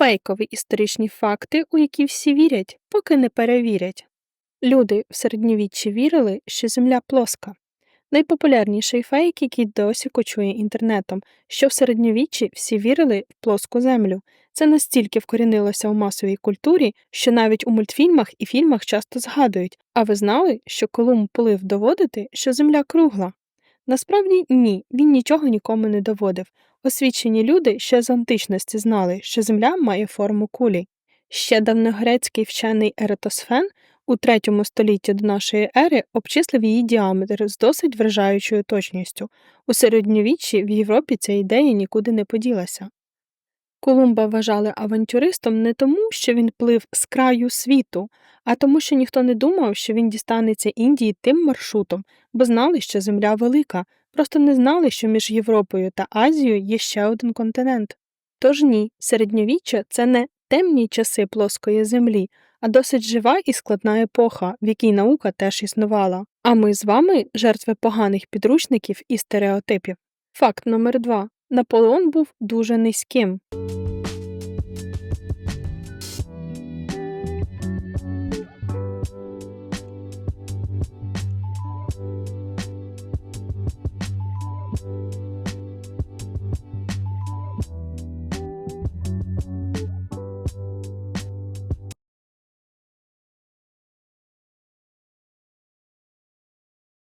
Фейкові історичні факти, у які всі вірять, поки не перевірять. Люди в середньовіччі вірили, що Земля плоска. Найпопулярніший фейк, який досі кочує інтернетом, що в середньовіччі всі вірили в плоску землю. Це настільки вкорінилося в масовій культурі, що навіть у мультфільмах і фільмах часто згадують. А ви знали, що Колумб плив доводити, що земля кругла? Насправді ні, він нічого нікому не доводив. Освічені люди ще з античності знали, що земля має форму кулі. Ще давньогрецький вчений Еретосфен у третьому столітті до нашої ери обчислив її діаметр з досить вражаючою точністю. У середньовіччі в Європі ця ідея нікуди не поділася. Колумба вважали авантюристом не тому, що він плив з краю світу, а тому, що ніхто не думав, що він дістанеться Індії тим маршрутом, бо знали, що земля велика, просто не знали, що між Європою та Азією є ще один континент. Тож ні, середньовіччя це не темні часи плоскої землі, а досить жива і складна епоха, в якій наука теж існувала. А ми з вами жертви поганих підручників і стереотипів. Факт номер два. Наполеон був дуже низьким.